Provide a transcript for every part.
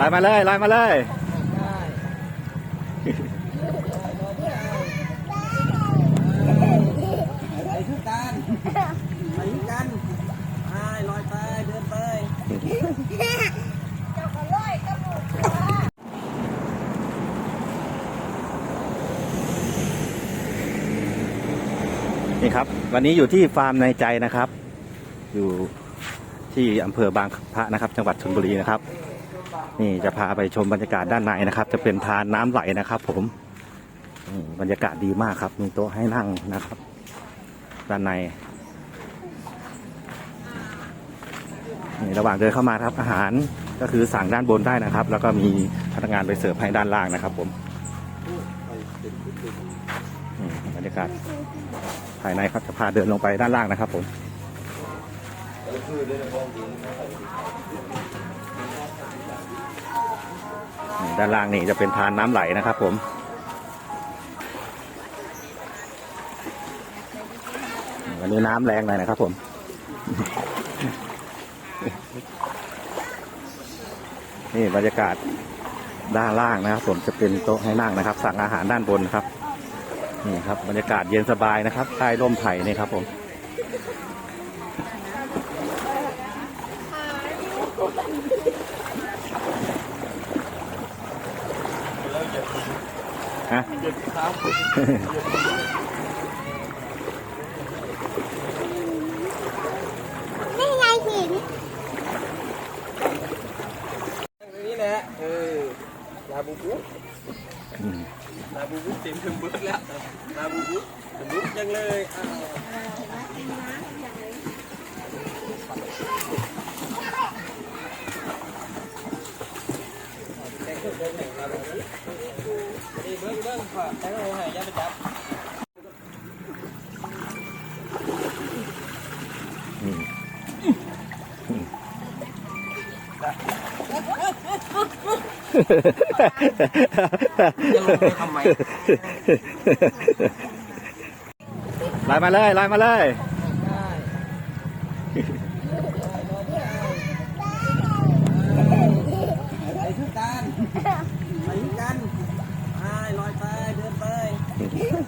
ลอยมาเลยลอยมาเลยไปทุกการไปทุกกันไปลอยไปเดินไปนี่ครับ วันนี้อยู่ที่ฟาร์มในใจนะครับ อยู่ที่อำเภอบางพระนะครับ จังหวัดชลบุรีนะครับ นี่จะพาไปชมบรรยากาศด้านในนะครับ จะเป็นทานน้ำไหลนะครับ ผมบรรยากาศดีมากครับ มีโต๊ะให้นั่งนะครับ ด้านในนี่ระหว่างเดินเข้ามาครับอาหารก็คือสั่งด้านบนได้นะครับ แล้วก็มีพนักงานไปเสิร์ฟให้ด้านล่างนะครับ ผมบรรยากาศภายในครับจะพาเดินลงไปด้านล่างนะครับ ผม ด้านล่างนี่จะเป็นทานน้ำไหลนะครับผม วันนี้น้ำแรงหน่อยนะครับผม นี่บรรยากาศด้านล่างนะครับ ผมจะเป็นโต๊ะให้นั่งนะครับ สั่งอาหารด้านบนนะครับนี่ครับบรรยากาศเย็นสบายนะครับใต้ร่มไผ่นี่ครับผม ฮะนี่ไงหินตรงนี้แหละเออลาบูบูอืมลาบูบูเต็มถึงบึกแล้วลาบูบูถึงบึกจังเลยอ้าวแต่งชุดเดินแห่งลาบูบูนี่ เบิ้งเบิ้งค่ะแต่งเอาให้อย่าไปจับจะลงไปทำไมลอยมาเลยลอยมาเลย ไปทุกการไปทุกกันไปลอยไปเดินไป อย่าไปมาหาพ่อ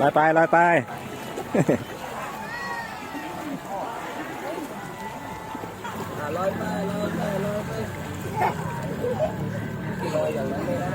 ลอยไปลอยไป ลอยไปลอยไปลอยไปลอยอย่างนั้นไม่ได้